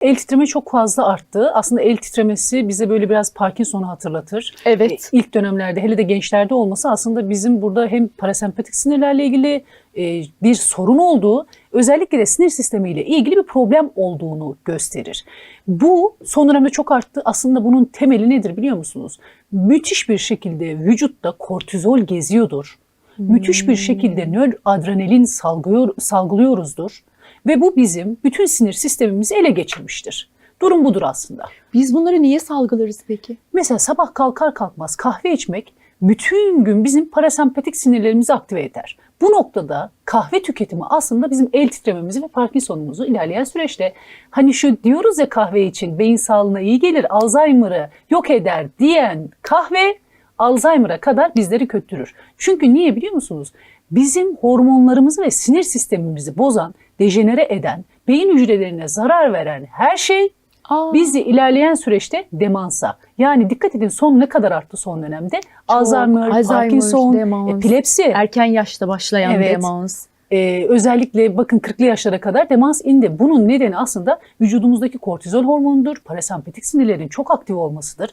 El titreme çok fazla arttı. Aslında el titremesi bize böyle biraz Parkinson'u hatırlatır. Evet. İlk dönemlerde hele de gençlerde olması aslında bizim burada hem parasempatik sinirlerle ilgili e, bir sorun olduğu, özellikle de sinir sistemiyle ilgili bir problem olduğunu gösterir. Bu son dönemde çok arttı. Aslında bunun temeli nedir biliyor musunuz? Müthiş bir şekilde vücutta kortizol geziyordur. Müthiş bir şekilde nöradrenalin salgıyor, salgılıyoruzdur. Ve bu bizim bütün sinir sistemimizi ele geçirmiştir. Durum budur aslında. Biz bunları niye salgılarız peki? Mesela sabah kalkar kalkmaz kahve içmek bütün gün bizim parasempatik sinirlerimizi aktive eder. Bu noktada kahve tüketimi aslında bizim el titrememizi ve Parkinson'umuzu ilerleyen süreçte hani şu diyoruz ya kahve için beyin sağlığına iyi gelir, Alzheimer'ı yok eder diyen kahve Alzheimer'a kadar bizleri kötürür. Çünkü niye biliyor musunuz? Bizim hormonlarımızı ve sinir sistemimizi bozan, dejenere eden, beyin hücrelerine zarar veren her şey Aa, bizi ilerleyen süreçte demansa yani dikkat edin son ne kadar arttı son dönemde? Alzheimer, Alzheimer, Parkinson, demans. epilepsi. erken yaşta başlayan Evet. demans. Ee, özellikle bakın 40'lı yaşlara kadar demans indi. Bunun nedeni aslında vücudumuzdaki kortizol hormonudur. Parasempatik sinirlerin çok aktif olmasıdır.